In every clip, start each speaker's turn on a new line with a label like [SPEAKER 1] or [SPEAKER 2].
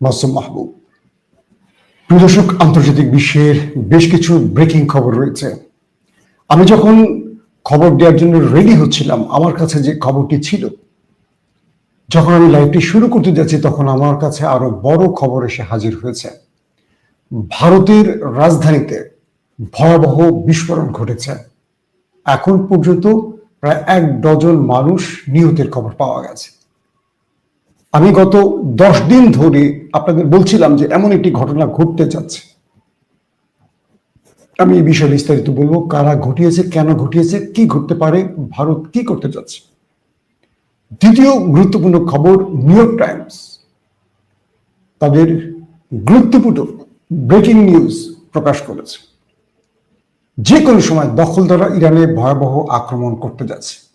[SPEAKER 1] মাসুম মাহবুব। প্রিয় দর্শক, আন্তর্জাতিক বিশ্বের বেশ কিছু ব্রেকিং খবর রয়েছে। আমি যখন খবর দেওয়ার জন্য রেডি হচ্ছিলাম, আমার কাছে যে খবরটি ছিল, যখন আমি লাইভটি শুরু করতে যাচ্ছি, তখন আমার কাছে আরও বড় খবর এসে হাজির হয়েছে। ভারতের রাজধানীতে ভয়াবহ বিস্ফোরণ ঘটেছে। এখন পর্যন্ত প্রায় এক ডজন মানুষ নিহতের খবর পাওয়া গেছে। আমি গত দশ দিন ধরে আপনাদের বলছিলাম যে এমন একটি ঘটনা ঘটতে যাচ্ছে। আমি এই বিষয়ে বিস্তারিত বলব, কারা ঘটিয়েছে, কেন ঘটিয়েছে, কি ঘটতে পারে, ভারত কি করতে যাচ্ছে? দ্বিতীয় গুরুত্বপূর্ণ খবর, নিউ ইয়র্ক টাইমস। তাদের গুরুত্বপূর্ণ ব্রেকিং নিউজ প্রকাশ করেছে। যে কোনো সময় দখলদাররা ইরানে ভয়াবহ আক্রমণ করতে যাচ্ছে।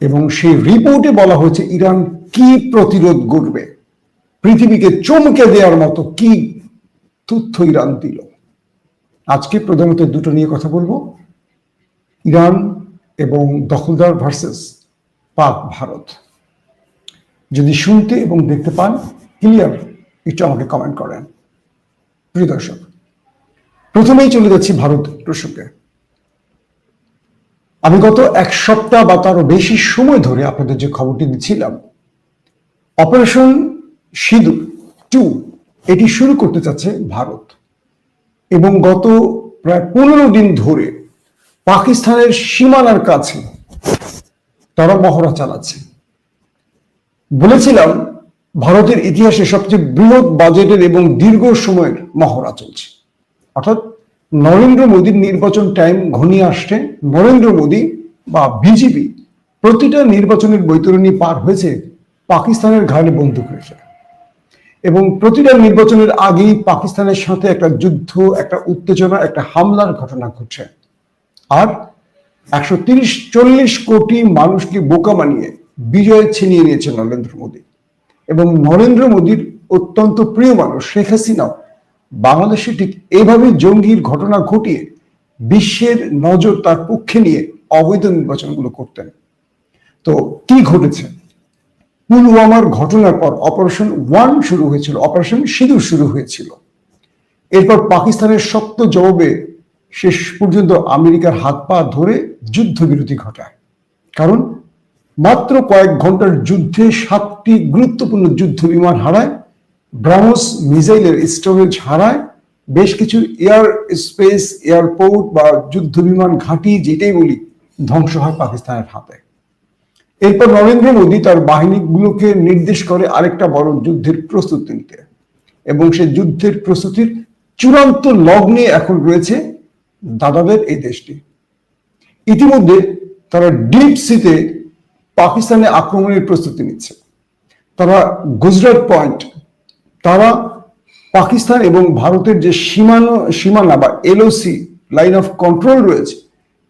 [SPEAKER 1] এবং সেই রিপোর্টে বলা হয়েছে, ইরান কি প্রতিরোধ গড়বে? পৃথিবীকে চমকে দেওয়ার মতো কি তথ্য ইরান দিল? আজকে প্রধানত দুটো নিয়ে কথা বলব। ইরান এবং দখলদার ভার্সেস পাক ভারত। যদি শুনতে এবং দেখতে পান ক্লিয়ার একটু আমাকে কমেন্ট করেন। প্রিয় দর্শক, প্রথমেই চলে যাচ্ছি ভারত প্রসঙ্গে। আমি গত এক সপ্তাহ বা তারও বেশি সময় ধরে আপনাদের যে খবরটি দিচ্ছিলাম অপারেশন সিঁদুর টু এটি শুরু করতে চাচ্ছে ভারত। এবং গত প্রায় পনেরো দিন ধরে পাকিস্তানের সীমানার কাছে তারা মহড়া চালাচ্ছে। বলেছিলাম, ভারতের ইতিহাসে সবচেয়ে বৃহৎ বাজেটের এবং দীর্ঘ সময়ের মহড়া চলছে। অর্থাৎ নরেন্দ্র মোদীর নির্বাচন টাইম ঘনিয়ে আসছে। নরেন্দ্র মোদী বা বিজেপি প্রতিটা নির্বাচনের বৈতরণী পার হয়েছে পাকিস্তানের ঘাড়ে বন্দুক রেখে। এবং প্রতিটা নির্বাচনের আগেই পাকিস্তানের সাথে একটা যুদ্ধ, একটা উত্তেজনা, একটা হামলার ঘটনা ঘটছে। আর একশো তিরিশ, চল্লিশ কোটি মানুষকে বোকা বানিয়ে বিজয় ছিনিয়ে নিয়েছে নরেন্দ্র মোদী। এবং নরেন্দ্র মোদীর অত্যন্ত প্রিয় মানুষ শেখ হাসিনাও বাংলাদেশে ঠিক এভাবে জঙ্গির ঘটনা ঘটিয়ে বিশ্বের নজর তার পক্ষে নিয়ে অবৈধ নির্বাচনগুলো করতেন। তো কি ঘটেছে? পুলওয়ামার ঘটনার পর অপারেশন ওয়ান শুরু হয়েছিল, অপারেশন সিঁদুর শুরু হয়েছিল। এরপর পাকিস্তানের শক্ত জবাবে শেষ পর্যন্ত আমেরিকার হাত পা ধরে যুদ্ধবিরতি ঘটায়। কারণ মাত্র কয়েক ঘণ্টার যুদ্ধে সাতটি গুরুত্বপূর্ণ যুদ্ধ বিমান হারায় ব্রাহ্মস মিসাইলের স্টোরেজ হারায় বেশ কিছু এয়ার স্পেস, এয়ারপোর্ট বা যুদ্ধ বিমান ঘাঁটি যেটাই বলি, ধ্বংস হয় পাকিস্তানের হাতে। এরপর নরেন্দ্র মোদী তার বাহিনীগুলোকে নির্দেশ করে আরেকটা বড় যুদ্ধের প্রস্তুতি নিতে। এবং সেই যুদ্ধের প্রস্তুতির চূড়ান্ত লগ্নে এখন রয়েছে দাদাদের এই দেশটি। ইতিমধ্যে তারা ডিপ সিতে পাকিস্তানে আক্রমণের প্রস্তুতি নিচ্ছে। তারা গুজরাট পয়েন্ট তারা পাকিস্তান এবং ভারতের যে সীমানো, সীমানা বা এলওসি লাইন অফ কন্ট্রোল রয়েছে,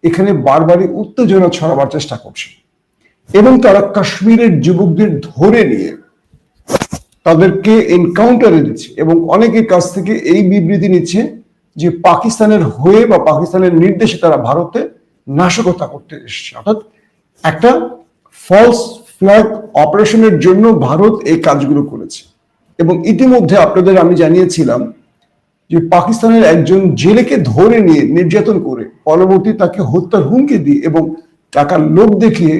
[SPEAKER 1] এখানে বারবারই উত্তেজনা ছড়াবার চেষ্টা করছে। এবং তারা কাশ্মীরের যুবকদের ধরে নিয়ে তাদেরকে এনকাউন্টারে দিচ্ছে এবং অনেকের কাছ থেকে এই বিবৃতি নিচ্ছে যে পাকিস্তানের হয়ে বা পাকিস্তানের নির্দেশে তারা ভারতে নাশকতা করতে এসেছে। অর্থাৎ একটা ফলস ফ্ল্যাগ অপারেশনের জন্য ভারত এই কাজগুলো করেছে। এবং ইতিমধ্যে আপনাদের আমি জানিয়েছিলাম যে পাকিস্তানের একজন জেলেকে ধরে নিয়ে নির্যাতন করে পরবর্তী তাকে হত্যার হুমকি দিয়ে এবং টাকার লোভ দেখিয়ে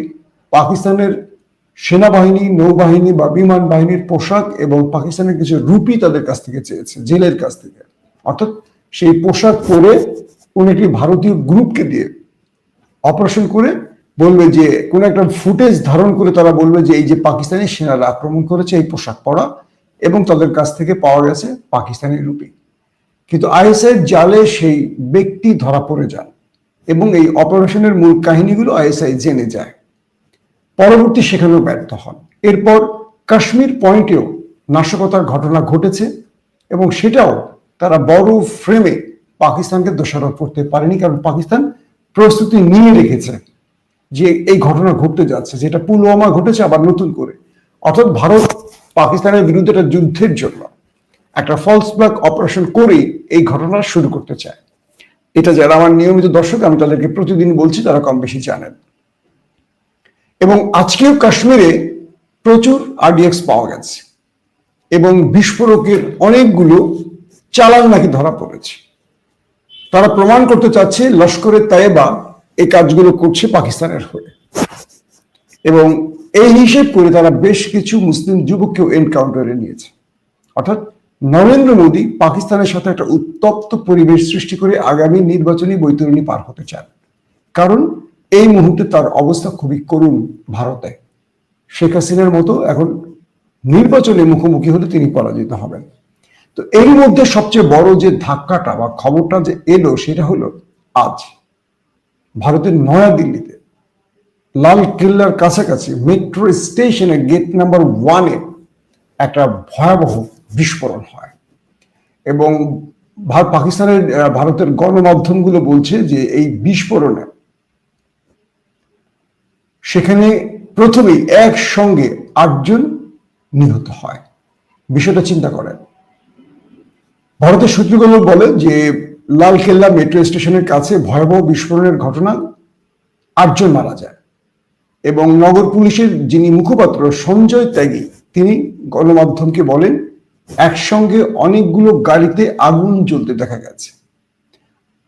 [SPEAKER 1] পাকিস্তানের সেনাবাহিনী, নৌবাহিনী বা বিমান বাহিনীর পোশাক এবং পাকিস্তানের কিছু রুপি তাদের কাছ থেকে চেয়েছে, জেলের কাছ থেকে। অর্থাৎ সেই পোশাক পরে কোন একটি ভারতীয় গ্রুপকে দিয়ে অপারেশন করে বলবে যে, কোন একটা ফুটেজ ধারণ করে তারা বলবে যে, এই যে পাকিস্তানি সেনারা আক্রমণ করেছে, এই পোশাক পরা এবং তাদের কাছ থেকে পাওয়া গেছে পাকিস্তানি রুপি। কিন্তু আইএসআই জালে সেই ব্যক্তি ধরা পড়ে যান এবং এই অপারেশনের মূল কাহিনীগুলো আইএসআই জেনে যায়। পরবর্তী সেখানেও ব্যর্থ হন। এরপর কাশ্মীর পয়েন্টেও নাশকতার ঘটনা ঘটেছে এবং সেটাও তারা বড় ফ্রেমে পাকিস্তানকে দোষারোপ করতে পারেনি, কারণ পাকিস্তান প্রস্তুতি নিয়ে রেখেছে যে এই ঘটনা ঘটতে যাচ্ছে, যেটা পুলওয়ামা ঘটেছে আবার নতুন করে। অর্থাৎ ভারত পাকিস্তানের বিরুদ্ধে একটা যুদ্ধের জন্য একটা ফলস ব্ল্যাক অপারেশন করে এই ঘটনা শুরু করতে চায়। এটা যারা আমার নিয়মিত দর্শক, আমি তাদেরকে প্রতিদিন বলছি, তারা কম বেশি জানেন। এবং আজকেও কাশ্মীরে প্রচুর আরডিএক্স পাওয়া গেছে। এবং বিস্ফোরকের অনেকগুলো চালান নাকি ধরা পড়েছে। তারা প্রমাণ করতে চাচ্ছে লস্করের তায়েবা এই কাজগুলো করছে পাকিস্তানের হয়ে। এবং এই হিসেব করে তারা বেশ কিছু মুসলিম যুবককেও এনকাউন্টারে নিয়েছে। অর্থাৎ নরেন্দ্র মোদী পাকিস্তানের সাথে একটা উত্তপ্ত পরিবেশ সৃষ্টি করে আগামী নির্বাচনী বৈতরণী পার হতে চান। কারণ এই মুহূর্তে তার অবস্থা খুবই করুণ ভারতে। শেখ হাসিনার মতো এখন নির্বাচনে মুখোমুখি হলে তিনি পরাজিত হবেন। তো এর মধ্যে সবচেয়ে বড় যে ধাক্কাটা বা খবরটা যে এলো সেটা হলো আজ। ভারতের নয়াদিল্লিতে লাল কেল্লার কাছাকাছি মেট্রো স্টেশনে গেট নাম্বার ওয়ানে একটা ভয়াবহ বিস্ফোরণ হয়। এবং পাকিস্তানের ভারতের গণমাধ্যমগুলো বলছে যে এই বিস্ফোরণে সেখানে প্রথমেই একসঙ্গে আটজন নিহত হয়। বিষয়টা চিন্তা করেন। ভারতের সূত্রগুলো বলে যে লাল কেল্লা মেট্রো স্টেশনের কাছে ভয়াবহ বিস্ফোরণের ঘটনা আটজন মারা যায়। এবং নগর পুলিশের যিনি মুখপাত্র সঞ্জয় ত্যাগী, তিনি গণমাধ্যমকে বলেন, একসঙ্গে অনেকগুলো গাড়িতে আগুন জ্বলতে দেখা গেছে।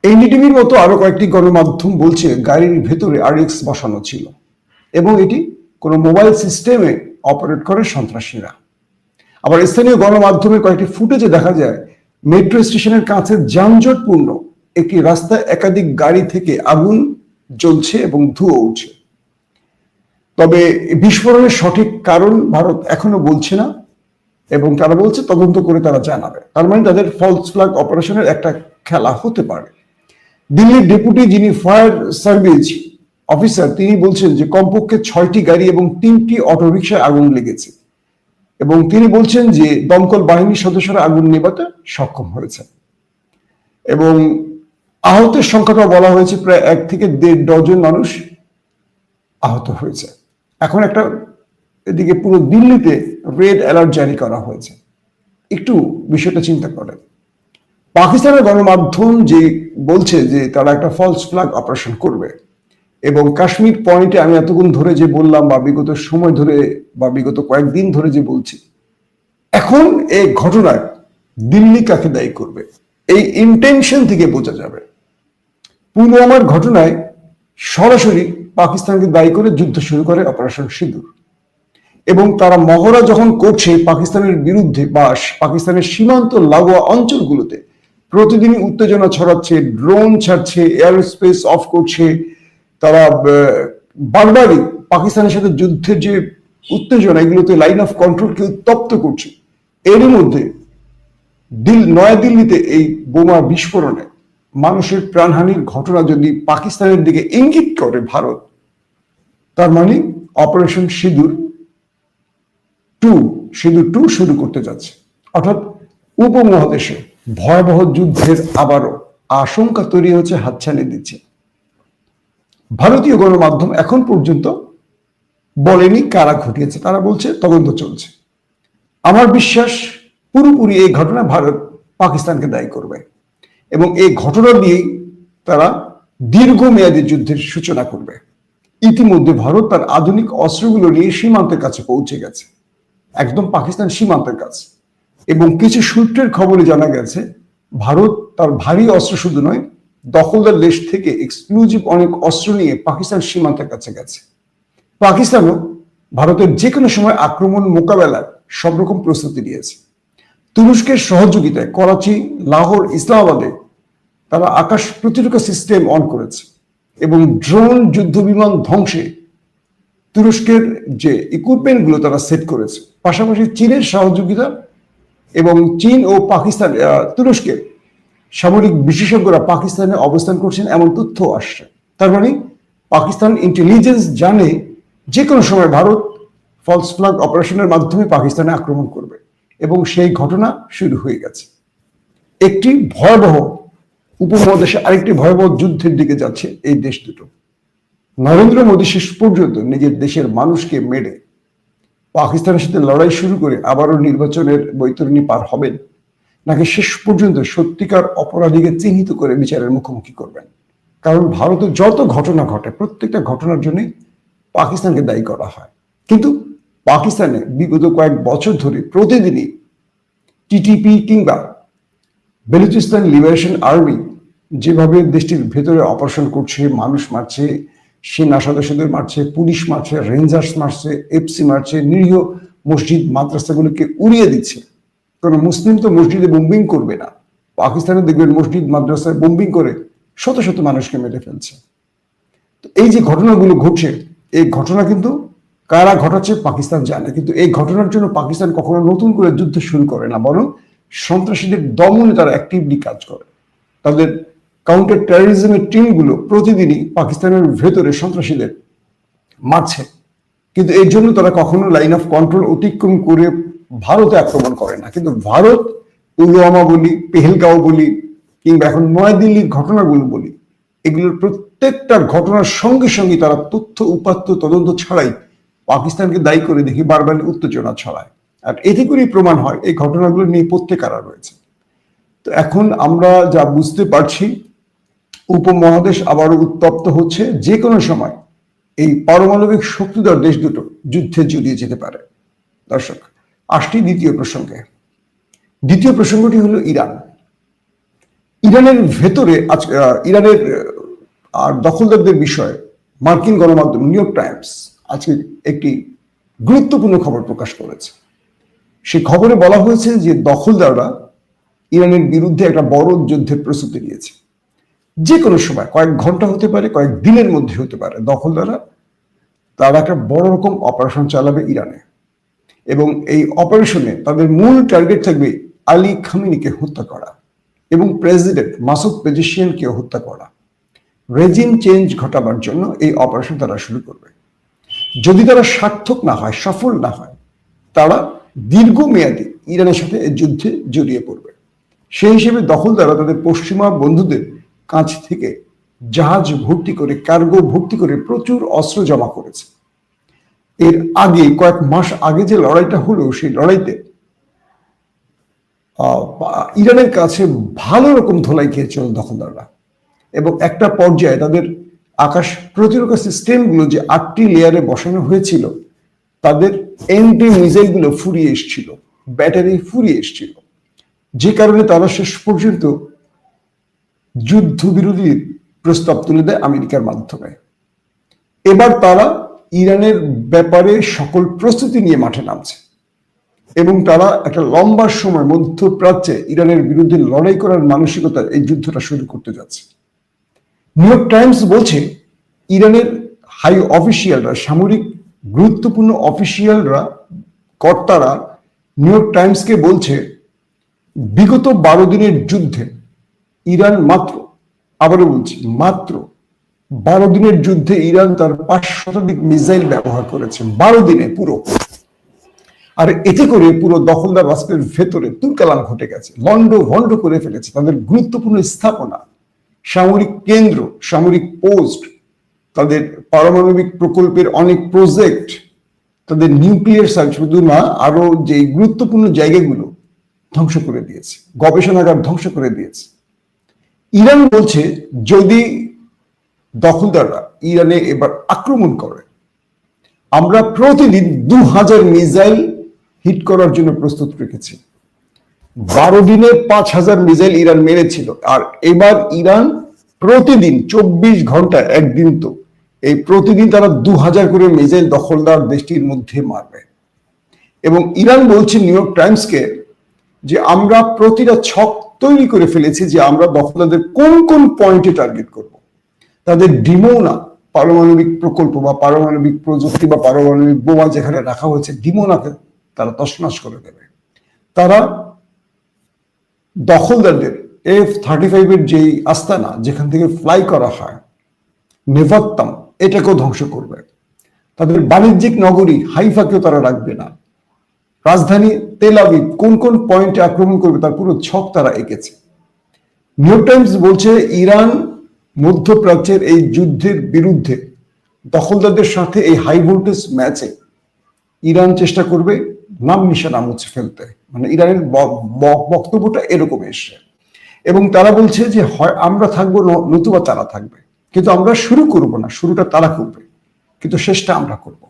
[SPEAKER 1] এনডিটিভির মতো আরও কয়েকটি গণমাধ্যম বলছে, গাড়ির ভেতরে আরএক্স বসানো ছিল এবং এটি কোনো মোবাইল সিস্টেমে অপারেট করে সন্ত্রাসীরা। আবার স্থানীয় গণমাধ্যমে কয়েকটি ফুটেজে দেখা যায়, মেট্রো স্টেশনের কাছে যানজটপূর্ণ একটি রাস্তায় একাধিক গাড়ি থেকে আগুন জ্বলছে এবং ধুয়ো উঠছে। তবে বিস্ফোরণের সঠিক কারণ ভারত এখনও বলছে না, এবং তারা বলছে তদন্ত করে তারা জানাবে। তার মানে তাদের ফলস ফ্ল্যাগ অপারেশনের একটা খেলা হতে পারে। দিল্লির ডেপুটি যিনি ফায়ার সার্ভিস অফিসার তিনি বলছেন যে কমপক্ষে ছয়টি গাড়ি এবং তিনটি অটোরিকশায় আগুন লেগেছে। এবং তিনি বলছেন যে দমকল বাহিনীর সদস্যরা আগুন নেভাতে সক্ষম হয়েছে। এবং আহতের সংখ্যাটা বলা হয়েছে, প্রায় এক থেকে দেড় ডজন মানুষ আহত হয়েছে। এখন একটা এদিকে পুরো দিল্লিতে রেড অ্যালার্ট জারি করা হয়েছে। একটু বিষয়টা চিন্তা করেন। পাকিস্তানের গণমাধ্যম যে বলছে যে তারা একটা ফলস ফ্ল্যাগ অপারেশন করবে এবং কাশ্মীর পয়েন্টে আমি এতক্ষণ ধরে যে বললাম বা বিগত সময় ধরে বা বিগত কয়েকদিন ধরে যে বলছি, এখন এই ঘটনায় দিল্লি কাকে দায়ী করবে? এই ইন্টেনশন থেকে বোঝা যাবে। পুলওয়ামার ঘটনায় সরাসরি পাকিস্তানকে দায়ী করে যুদ্ধ শুরু করে অপারেশন সিঁদুর। এবং তারা মহড়া যখন করছে পাকিস্তানের বিরুদ্ধে বা পাকিস্তানের সীমান্ত লাগোয়া অঞ্চলগুলোতে, প্রতিদিনই উত্তেজনা ছড়াচ্ছে, ড্রোন ছাড়ছে এয়ার স্পেস অফ করছে। তারা বারবারই পাকিস্তানের সাথে যুদ্ধের যে উত্তেজনা, এগুলোতে লাইন অফ কন্ট্রোলকে উত্তপ্ত করছে। এরই মধ্যে দিল, নয়াদিল্লিতে এই বোমা বিস্ফোরণে মানুষের প্রাণহানির ঘটনা যদি পাকিস্তানের দিকে ইঙ্গিত করে ভারত, তার মানে অপারেশন সিঁদুর টু সিঁদুর টু শুরু করতে যাচ্ছে। অর্থাৎ উপমহাদেশে ভয়াবহ যুদ্ধের আবারও আশঙ্কা তৈরি হচ্ছে হাতছানি দিচ্ছে। ভারতীয় গণমাধ্যম এখন পর্যন্ত বলেনি কারা ঘটিয়েছে, তারা বলছে তদন্ত চলছে। আমার বিশ্বাস, পুরোপুরি এই ঘটনা ভারত পাকিস্তানকে দায়ী করবে। এবং এই ঘটনা দিয়েই তারা দীর্ঘমেয়াদী যুদ্ধের সূচনা করবে। ইতিমধ্যে ভারত তার আধুনিক অস্ত্রগুলো নিয়ে সীমান্তের কাছে পৌঁছে গেছে। একদম পাকিস্তান সীমান্তের কাছে। এবং কিছু সূত্রের খবরে জানা গেছে, ভারত তার ভারী অস্ত্র শুধু নয়, দখলদার দেশ থেকে এক্সক্লুসিভ অনেক অস্ত্র নিয়ে পাকিস্তান সীমান্তের কাছে গেছে। পাকিস্তানও ভারতের যে কোনো সময় আক্রমণ মোকাবেলার সব রকম প্রস্তুতি নিয়েছে। তুরস্কের সহযোগিতায় করাচি, লাহোর, ইসলামাবাদে তারা আকাশ প্রতিরক্ষা সিস্টেম অন করেছে এবং ড্রোন যুদ্ধ বিমান ধ্বংসে তুরস্কের যে ইকুইপমেন্টগুলো তারা সেট করেছে, পাশাপাশি চীনের সহযোগিতা এবং চীন ও পাকিস্তান তুরস্কের সামরিক বিশেষজ্ঞরা পাকিস্তানে অবস্থান করছেন এমন তথ্য আসছে। তার মানে পাকিস্তান ইন্টেলিজেন্স জানে যে কোনো সময় ভারত ফলস ফ্ল্যাগ অপারেশনের মাধ্যমে পাকিস্তানে আক্রমণ করবে এবং সেই ঘটনা শুরু হয়ে গেছে। একটি ভয়াবহ উপমহাদেশে আরেকটি ভয়াবহ যুদ্ধের দিকে যাচ্ছে এই দেশ দুটো। নরেন্দ্র মোদী শেষ পর্যন্ত নিজের দেশের মানুষকে মেরে পাকিস্তানের সাথে লড়াই শুরু করে আবারও নির্বাচনের বৈতরণী পার হবেন, নাকি শেষ পর্যন্ত সত্যিকার অপরাধীকে চিহ্নিত করে বিচারের মুখোমুখি করবেন? কারণ ভারতে যত ঘটনা ঘটে, প্রত্যেকটা ঘটনার জন্যই পাকিস্তানকে দায়ী করা হয়। কিন্তু পাকিস্তানে বিগত কয়েক বছর ধরে প্রতিদিনই টিটিপি কিংবা বেলুচিস্তান লিবারেশন আর্মি যেভাবে দেশটির ভেতরে অপারেশন করছে, মানুষ মারছে, সেনা সদস্যদের মারছে, পুলিশ মারছে, রেঞ্জার্স মারছে, এফসি মারছে, নিরীহ মসজিদ মাদ্রাসাগুলোকে উড়িয়ে দিচ্ছে। কোনো মুসলিম তো মসজিদে বোম্বিং করবে না। পাকিস্তানে দেখবেন মসজিদ মাদ্রাসায় বোম্বিং করে শত শত মানুষকে মেরে ফেলছে। তো এই যে ঘটনাগুলো ঘটছে, এই ঘটনা কিন্তু কারা ঘটাচ্ছে পাকিস্তান জানে কিন্তু এই ঘটনার জন্য পাকিস্তান কখনো নতুন করে যুদ্ধ শুরু করে না। বরং সন্ত্রাসীদের দমনে তারা অ্যাক্টিভলি কাজ করে। তাদের কাউন্টার টেরোরিজমের টিমগুলো প্রতিদিনই পাকিস্তানের ভেতরে সন্ত্রাসীদের মারছে। কিন্তু এর জন্য তারা কখনো লাইন অফ কন্ট্রোল অতিক্রম করে ভারতে আক্রমণ করে না। কিন্তু ভারত পুলওয়ামা বলি পেহেলগাঁও বলি কিংবা এখন নয়াদিল্লির ঘটনাগুলো বলি, এগুলোর প্রত্যেকটা ঘটনার সঙ্গে সঙ্গে তারা তথ্য, উপাত্ত, তদন্ত ছাড়াই পাকিস্তানকে দায়ী করে দেখি, বারবার উত্তেজনা ছড়ায়। আর এতে করেই প্রমাণ হয়, এই ঘটনাগুলো নিয়ে প্রত্যেক কারা রয়েছে। তো এখন আমরা যা বুঝতে পারছি, উপমহাদেশ আবারও উত্তপ্ত হচ্ছে, যে কোনো সময় এই পারমাণবিক শক্তিধর দেশ দুটো যুদ্ধে জড়িয়ে যেতে পারে। দর্শক, আসছি দ্বিতীয় প্রসঙ্গে। দ্বিতীয় প্রসঙ্গটি হলো ইরান। ইরানের ভেতরে আজ ইরানের আর দখলদারদের বিষয়ে মার্কিন গণমাধ্যম নিউ ইয়র্ক টাইমস আজকে একটি গুরুত্বপূর্ণ খবর প্রকাশ করেছে। সেই খবরে বলা হয়েছে যে দখলদাররা ইরানের বিরুদ্ধে একটা বড় যুদ্ধের প্রস্তুতি নিয়েছে। যে কোনো সময়, কয়েক ঘণ্টা হতে পারে, কয়েক দিনের মধ্যে হতে পারে, দখলদাররা তারা একটা বড় রকম অপারেশন চালাবে ইরানে। এবং এই অপারেশনে তাদের মূল টার্গেট থাকবে আলী খামিনিকে হত্যা করা এবং প্রেসিডেন্ট মাসুদ পেজিশিয়ানকে হত্যা করা। রেজিম চেঞ্জ ঘটাবার জন্য এই অপারেশন তারা শুরু করবে। যদি তারা সার্থক না হয়, সফল না হয়, তারা দীর্ঘমেয়াদী ইরানের সাথে যুদ্ধে জড়িয়ে পড়বে। সেই হিসেবে দখলদাররা তাদের পশ্চিমা বন্ধুদের কাছ থেকে জাহাজ ভর্তি করে, কার্গো ভর্তি করে প্রচুর অস্ত্র জমা করেছে। এর আগে, কয়েক মাস আগে যে লড়াইটা হলো, সেই লড়াইতে ইরানের কাছে ভালো রকম ধোলাই খেয়েছিল দখলদাররা। এবং একটা পর্যায়ে তাদের আকাশ প্রতিরক্ষা সিস্টেমগুলো যে আটটি লেয়ারে বসানো হয়েছিল, তাদের এন্টি মিসাইলগুলো ফুরিয়ে এসছিল, ব্যাটারি ফুরিয়ে এসছিল। যে কারণে তারা শেষ পর্যন্ত যুদ্ধবিরোধীর প্রস্তাব তুলে দেয় আমেরিকার মাধ্যমে। এবার তারা ইরানের ব্যাপারে সকল প্রস্তুতি নিয়ে মাঠে নামছে এবং তারা একটা লম্বা সময় মধ্যপ্রাচ্যে ইরানের বিরুদ্ধে লড়াই করার মানসিকতা এই যুদ্ধটা শুরু করতে যাচ্ছে। নিউ ইয়র্ক টাইমস বলছে, ইরানের হাই অফিসিয়ালরা সামরিক গুরুত্বপূর্ণ অফিসিয়ালরা, কর্তারা নিউ ইয়র্ক টাইমসকে বলছে, বিগত বারো দিনের যুদ্ধে, ইরান মাত্র, আবারও বলছি, মাত্র বারো দিনের যুদ্ধে ইরান তার পাঁচ শতাধিক মিসাইল ব্যবহার করেছে, বারো দিনে পুরো। আর এতে করে পুরো দখলদার রাষ্ট্রের ভেতরে তুলকালাম ঘটে গেছে, লন্ড ভন্ড করে ফেলেছে, তাদের গুরুত্বপূর্ণ স্থাপনা, সামরিক কেন্দ্র, সামরিক পোস্ট তাদের পারমাণবিক প্রকল্পের অনেক প্রজেক্ট তাদের নিউক্লিয়ার সাইট শুধু না, আরও যে গুরুত্বপূর্ণ জায়গাগুলো ধ্বংস করে দিয়েছে, গবেষণাগার ধ্বংস করে দিয়েছে। ইরান বলছে, যদি দখলদাররা ইরানে এবার আক্রমণ করে, আমরা প্রতিদিন দু হাজার মিসাইল হিট করার জন্য প্রস্তুত রেখেছি। বারো দিনে পাঁচ হাজার মিসাইল ইরান মেরেছিল, আর এবার ইরান প্রতিদিন চব্বিশ ঘণ্টা একদিন তো এই প্রতিদিন তারা দু হাজার করে মিসাইল দখলদার দেশটির মধ্যে মারবে। এবং ইরান বলছে নিউ ইয়র্ক টাইমসকে যে আমরা প্রতিটা ছক তৈরি করে ফেলেছি যে আমরা দখলদারদের কোন কোন পয়েন্টে টার্গেট করব। তাদের ডিমোনা পারমাণবিক প্রকল্প বা পারমাণবিক প্রযুক্তি বা পারমাণবিক বোমা যেখানে রাখা হয়েছে ডিমোনাকে তারা তছনছ করে দেবে। তারা দখলদারদের এফ থার্টি ফাইভের যেই আস্তানা, যেখান থেকে ফ্লাই করা হয়, নেভাত্তাম এটাকেও ধ্বংস করবে। তাদের বাণিজ্যিক নগরী হাইফাকেও তারা রাখবে না। রাজধানী তেল আবিব কোন কোন পয়েন্টে আক্রমণ করবে তার পুরো ছক তারা এঁকেছে। নিউ টাইমস বলছে, ইরান মধ্যপ্রাচ্যের এই যুদ্ধের বিরুদ্ধে দখলদারদের সাথে এই হাই ভোল্টেজ ম্যাচে ইরান চেষ্টা করবে নাম নিশানা মুছে ফেলতে। মানে ইরানের বক্তব্যটা এরকম এসছে। এবং তারা বলছে যে, হয় আমরা থাকব নতুবা তারা থাকবে। কিন্তু আমরা শুরু করব না, শুরুটা তারা করবে, কিন্তু শেষটা আমরা করব।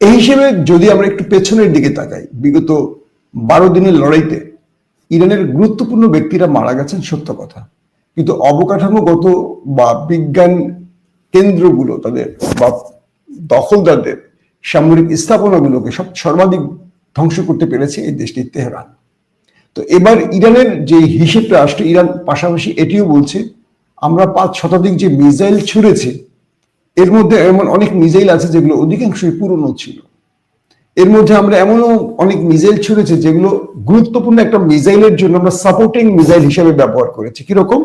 [SPEAKER 1] এই হিসেবে যদি আমরা একটু পেছনের দিকে তাকাই, বিগত বারো দিনের লড়াইতে ইরানের গুরুত্বপূর্ণ ব্যক্তিরা মারা গেছেন সত্য কথা, কিন্তু অবকাঠামোগত বা বিজ্ঞান কেন্দ্রগুলো তাদের বা দখলদারদের সামরিক স্থাপনাগুলোকে সব সর্বাধিক ধ্বংস করতে পেরেছে এই দেশটি তেহরান। তো এবার ইরানের যে হিসেবটা আসছে, ইরান পাশাপাশি এটিও বলছে আমরা পাঁচ শতাধিক যে মিসাইল ছুড়েছে, এর মধ্যে এমন অনেক মিসাইল আছে যেগুলো অধিকাংশই পুরনো ছিল। এর মধ্যে আমরা এমনও অনেক মিসাইল ছুড়েছি যেগুলো গুরুত্বপূর্ণ একটা মিসাইলের জন্য আমরা সাপোর্টিং মিসাইল হিসেবে ব্যবহার করেছি। কীরকম?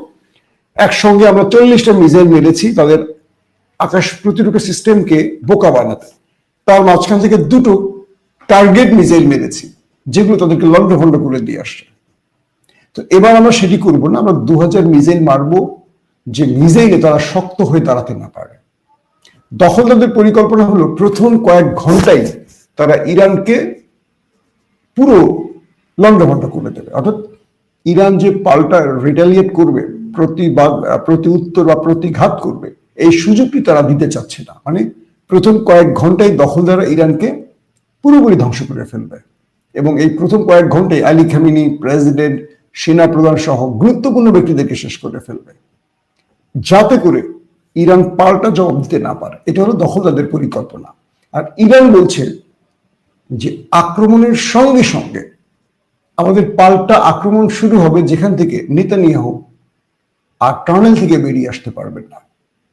[SPEAKER 1] একসঙ্গে আমরা চল্লিশটা মিসাইল মেরেছি তাদের আকাশ প্রতিরক্ষা সিস্টেমকে বোকা বানাতে। তার মাঝখান থেকে দুটো টার্গেট মিসাইল মেরেছি, যেগুলো তাদেরকে লন্ডভন্ড করে দিয়ে আসছে। তো এবার আমরা সেটি করব না, আমরা দু হাজার মিসাইল মারবো যে মিসাইলে তারা শক্ত হয়ে দাঁড়াতে না পারে। দখলদারদের পরিকল্পনা হলো প্রথম কয়েক ঘন্টায় তারা ইরানকে পুরো লন্ডভন্ড করে দেবে। অর্থাৎ ইরান যে পাল্টা রিটালিয়েট করবে, প্রতিবাদ, প্রতি উত্তর বা প্রতিঘাত করবে, এই সুযোগটি তারা দিতে চাচ্ছে না। মানে প্রথম কয়েক ঘন্টায় দখলদাররা ইরানকে পুরোপুরি ধ্বংস করে ফেলবে। এবং এই প্রথম কয়েক ঘন্টায় আলী খামিনি, প্রেসিডেন্ট সেনা প্রধান সহ গুরুত্বপূর্ণ ব্যক্তিদেরকে শেষ করে ফেলবে। যাতে করে ইরান পাল্টা জবাব দিতে না পারে। এটা হলো দখলদারদের পরিকল্পনা। আর ইরান বলছে যে আক্রমণের সঙ্গে সঙ্গে আমাদের পাল্টা আক্রমণ শুরু হবে যেখান থেকে নেতানিয়াহু আর টানেল থেকে বেরিয়ে আসতে পারবেন না।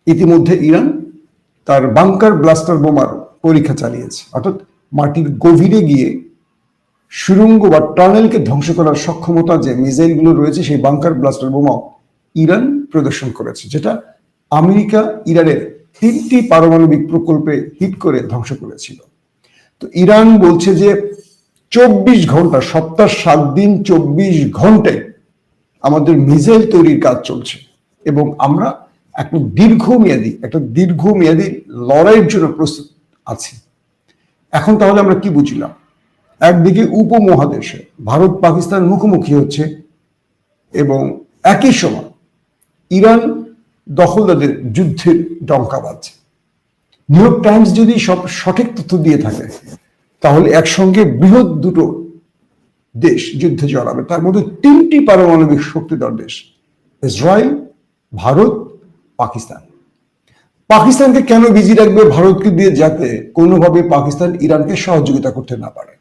[SPEAKER 1] ইতিমধ্যে ইরান তার বাংকার ব্লাস্টার বোমার পরীক্ষা চালিয়েছে। অর্থাৎ মাটির গভীরে গিয়ে সুরঙ্গ বা টানেলকে ধ্বংস করার সক্ষমতা যে মিসাইলগুলো রয়েছে, সেই বাংকার ব্লাস্টার বোমাও ইরান প্রদর্শন করেছে, যেটা আমেরিকা ইরানের তিনটি পারমাণবিক প্রকল্পে হিট করে ধ্বংস করেছিল। তো ইরান বলছে যে চব্বিশ ঘণ্টা, সপ্তাহ সাত দিন, চব্বিশ ঘন্টায় আমাদের মিসাইল তৈরির কাজ চলছে এবং আমরা একটা দীর্ঘমেয়াদী একটা দীর্ঘমেয়াদী লড়াইয়ের জন্য প্রস্তুত আছি। এখন তাহলে আমরা কি বুঝলাম? একদিকে উপমহাদেশে ভারত পাকিস্তান মুখোমুখি হচ্ছে এবং একই সময় ইরান দখলদারদের যুদ্ধের ডঙ্কা বাজছে নিউ ইয়র্ক টাইমস যদি সব সঠিক তথ্য দিয়ে থাকে, তাহলে একসঙ্গে বৃহৎ দুটো দেশ যুদ্ধে জড়াবে। তার মধ্যে তিনটি পারমাণবিক শক্তিধর দেশ, ইসরায়েল, ভারত, পাকিস্তান। পাকিস্তানকে কেন বিজি রাখবে ভারতকে দিয়ে যাতে কোনোভাবে পাকিস্তান ইরানকে সহযোগিতা করতে না পারে?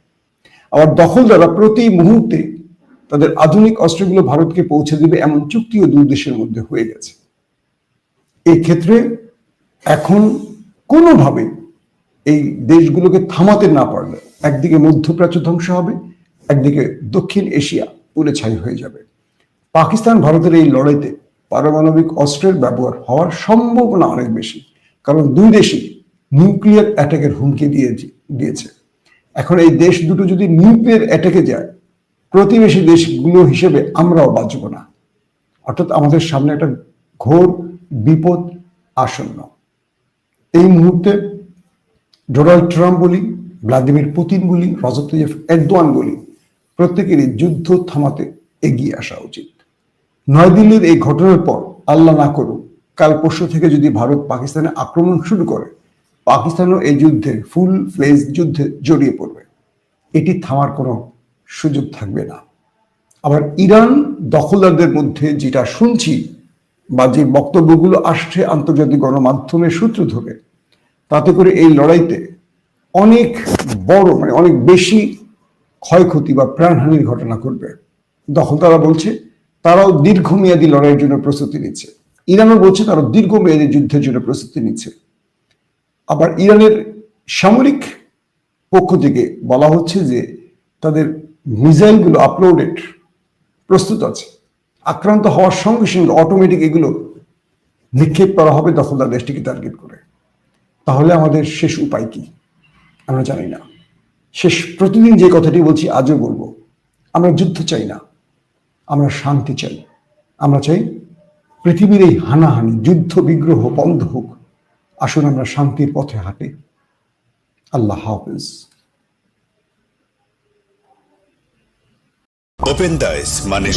[SPEAKER 1] আবার দখলদাররা প্রতি মুহূর্তে তাদের আধুনিক অস্ত্রগুলো ভারতকে পৌঁছে দেবে এমন চুক্তিও দুই দেশের মধ্যে হয়ে গেছে। এই ক্ষেত্রে এখন কোনোভাবে এই দেশগুলোকে থামাতে না পারলে একদিকে মধ্যপ্রাচ্য ধ্বংস হবে, একদিকে দক্ষিণ এশিয়া পুরে ছাই হয়ে যাবে। পাকিস্তান ভারতের এই লড়াইতে পারমাণবিক অস্ত্রের ব্যবহার হওয়ার সম্ভাবনা অনেক বেশি, কারণ দুই দেশই নিউক্লিয়ার অ্যাটাকের হুমকি দিয়ে দিয়েছে। এখন এই দেশ দুটো যদি নিউক্লিয়ার অ্যাটাকে যায় প্রতিবেশী দেশগুলো হিসেবে আমরাও বাঁচব না। অর্থাৎ আমাদের সামনে একটা ঘোর বিপদ আসন্ন। এই মুহূর্তে ডোনাল্ড ট্রাম্প বলি, ভ্লাদিমির পুতিন বলি রজত এরদোয়ান বলি, প্রত্যেকেরই যুদ্ধ থামাতে এগিয়ে আসা উচিত। নয়াদিল্লির এই ঘটনার পর আল্লাহ না করুক, কাল পরশু থেকে যদি ভারত পাকিস্তানে আক্রমণ শুরু করে, পাকিস্তানও এই যুদ্ধে ফুল ফ্লেজ যুদ্ধে জড়িয়ে পড়বে। এটি থামার কোনো সুযোগ থাকবে না। আবার ইরান দখলদারদের মধ্যে যেটা শুনছি বা যে বক্তব্যগুলো আসছে আন্তর্জাতিক গণমাধ্যমের সূত্র ধরে, তাতে করে এই লড়াইতে অনেক বড় মানে অনেক বেশি ক্ষয়ক্ষতি বা প্রাণহানির ঘটনা ঘটবে। দখলদারা বলছে তারাও দীর্ঘমেয়াদী লড়াইয়ের জন্য প্রস্তুতি নিচ্ছে। ইরানও বলছে তারা দীর্ঘমেয়াদী যুদ্ধের জন্য প্রস্তুতি নিচ্ছে। আবার ইরানের সামরিক পক্ষ থেকে বলা হচ্ছে যে তাদের মিসাইলগুলো আপলোডেড প্রস্তুত আছে। আক্রান্ত হওয়ার সঙ্গে সঙ্গে অটোমেটিক এগুলো নিক্ষেপ করা হবে দখলদার দেশটিকে টার্গেট করে। তাহলে আমাদের শেষ উপায় কি? আমরা জানি না। শেষ প্রতিদিন যে কথাটি বলছি, আজও বলব। আমরা যুদ্ধ চাই না। আমরা শান্তি চাই। আমরা চাই পৃথিবীর এই হানাহানি, যুদ্ধ, বিগ্রহ বন্ধ হোক। আসুন আমরা শান্তির পথে হাঁটি। আল্লাহ হাফিজ।
[SPEAKER 2] ওপেন দাইস মানে